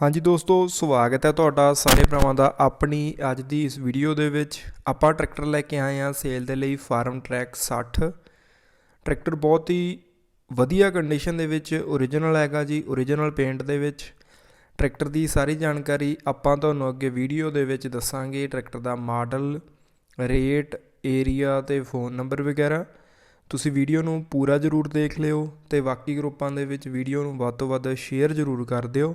ਹਾਂਜੀ ਦੋਸਤੋ, ਸਵਾਗਤ ਹੈ ਤੁਹਾਡਾ ਸਾਰੇ ਭਰਾਵਾਂ ਦਾ ਆਪਣੀ ਅੱਜ ਦੀ ਇਸ ਵੀਡੀਓ ਦੇ ਵਿੱਚ। ਆਪਾਂ ਟਰੈਕਟਰ ਲੈ ਕੇ ਆਏ ਹਾਂ ਸੇਲ ਦੇ ਲਈ ਫਾਰਮ ਟਰੈਕ 60 ਟਰੈਕਟਰ ਬਹੁਤ ਹੀ ਵਧੀਆ ਕੰਡੀਸ਼ਨ ਦੇ ਵਿੱਚ ਓਰੀਜਨਲ ਹੈਗਾ ਜੀ ਓਰੀਜਨਲ ਪੇਂਟ ਦੇ ਵਿੱਚ। ਟਰੈਕਟਰ ਦੀ ਸਾਰੀ ਜਾਣਕਾਰੀ ਆਪਾਂ ਤੁਹਾਨੂੰ ਅੱਗੇ ਵੀਡੀਓ ਦੇ ਵਿੱਚ ਦੱਸਾਂਗੇ। ਟਰੈਕਟਰ ਦਾ ਮਾਡਲ ਰੇਟ ਏਰੀਆ ਤੇ ਫੋਨ ਨੰਬਰ ਵਗੈਰਾ। ਤੁਸੀਂ ਵੀਡੀਓ ਨੂੰ ਪੂਰਾ ਜ਼ਰੂਰ ਦੇਖ ਲਿਓ ਤੇ ਬਾਕੀ ਗਰੁੱਪਾਂ ਦੇ ਵਿੱਚ ਵੀਡੀਓ ਨੂੰ ਵੱਧ ਤੋਂ ਵੱਧ ਸ਼ੇਅਰ ਜ਼ਰੂਰ ਕਰ ਦਿਓ।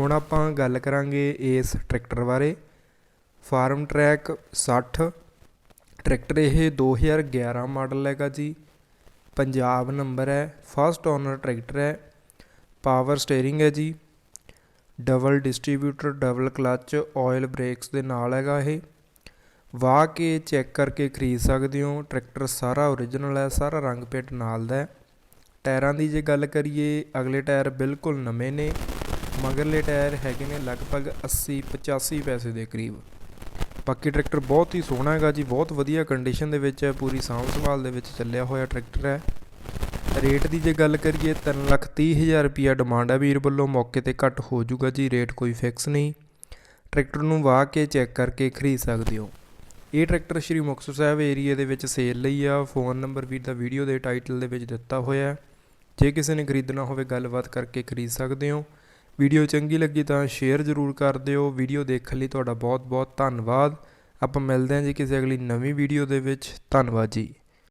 ਹੁਣ ਆਪਾਂ ਗੱਲ ਕਰਾਂਗੇ ਇਸ ਟਰੈਕਟਰ ਬਾਰੇ। ਫਾਰਮ ਟਰੈਕ 60 ਟਰੈਕਟਰ ਇਹ 2011 ਮਾਡਲ ਹੈਗਾ ਜੀ। ਪੰਜਾਬ ਨੰਬਰ ਹੈ ਫਸਟ ਓਨਰ ਟਰੈਕਟਰ ਹੈ। ਪਾਵਰ ਸਟੀਅਰਿੰਗ ਹੈ ਜੀ। Double distributor double clutch oil brakes ਦੇ ਨਾਲ ਹੈਗਾ ਇਹ। ਵਾਹ ਕੇ ਚੈੱਕ ਕਰਕੇ ਖਰੀਦ ਸਕਦੇ ਹੋ। ਟਰੈਕਟਰ ਸਾਰਾ ਓਰੀਜਨਲ ਹੈ, ਸਾਰਾ ਰੰਗ ਪੇਂਟ ਨਾਲ ਦਾ ਹੈ। ਟਾਇਰਾਂ ਦੀ ਜੇ ਗੱਲ ਕਰੀਏ, ਅਗਲੇ ਟਾਇਰ ਬਿਲਕੁਲ ਨਵੇਂ ਨੇ। ਮਗਰਲੇ ਟਾਇਰ ਹੈਗੇ ਨੇ ਲਗਭਗ 80 85 ਪੈਸੇ ਦੇ ਕਰੀਬ। ਬਾਕੀ ਟਰੈਕਟਰ ਬਹੁਤ ਹੀ ਸੋਹਣਾ ਹੈਗਾ ਜੀ, ਬਹੁਤ ਵਧੀਆ ਕੰਡੀਸ਼ਨ ਦੇ ਵਿੱਚ ਹੈ ਪੂਰੀ ਸਾਂਭ ਸੰਭਾਲ ਦੇ ਵਿੱਚ ਚੱਲਿਆ ਹੋਇਆ ਟਰੈਕਟਰ ਹੈ। ਰੇਟ ਦੀ ਜੇ ਗੱਲ ਕਰੀਏ 330000 ਰੁਪਿਆ ਡਿਮਾਂਡ ਹੈ ਵੀਰ ਵੱਲੋਂ, ਮੌਕੇ ਤੇ ਘੱਟ ਹੋ ਜਾਊਗਾ ਜੀ, ਰੇਟ ਕੋਈ ਫਿਕਸ ਨਹੀਂ। ਟਰੈਕਟਰ ਨੂੰ ਵਾਹ ਕੇ ਚੈੱਕ ਕਰਕੇ ਖਰੀਦ ਸਕਦੇ ਹੋ। ਇਹ ਟਰੈਕਟਰ ਸ਼੍ਰੀ ਮੁਕਤਸਰ ਸਾਹਿਬ ਏਰੀਆ ਦੇ ਵਿੱਚ ਸੇਲ ਲਈ ਆ, ਫੋਨ ਨੰਬਰ ਵੀਰ ਦਾ ਵੀਡੀਓ ਦੇ ਟਾਈਟਲ ਦੇ ਵਿੱਚ ਦਿੱਤਾ ਹੋਇਆ ਜੇ ਕਿਸੇ ਨੇ ਖਰੀਦਣਾ ਹੋਵੇ, ਗੱਲਬਾਤ ਕਰਕੇ ਖਰੀਦ ਸਕਦੇ ਹੋ। ਵੀਡੀਓ ਚੰਗੀ ਲੱਗੀ ਤਾਂ ਸ਼ੇਅਰ ਜ਼ਰੂਰ ਕਰ ਦਿਓ। ਵੀਡੀਓ ਦੇਖਣ ਲਈ ਤੁਹਾਡਾ ਬਹੁਤ ਬਹੁਤ ਧੰਨਵਾਦ। ਆਪਾਂ ਮਿਲਦੇ ਹਾਂ ਜੀ ਕਿਸੇ ਅਗਲੀ ਨਵੀਂ ਵੀਡੀਓ ਦੇ ਵਿੱਚ। ਧੰਨਵਾਦ ਜੀ।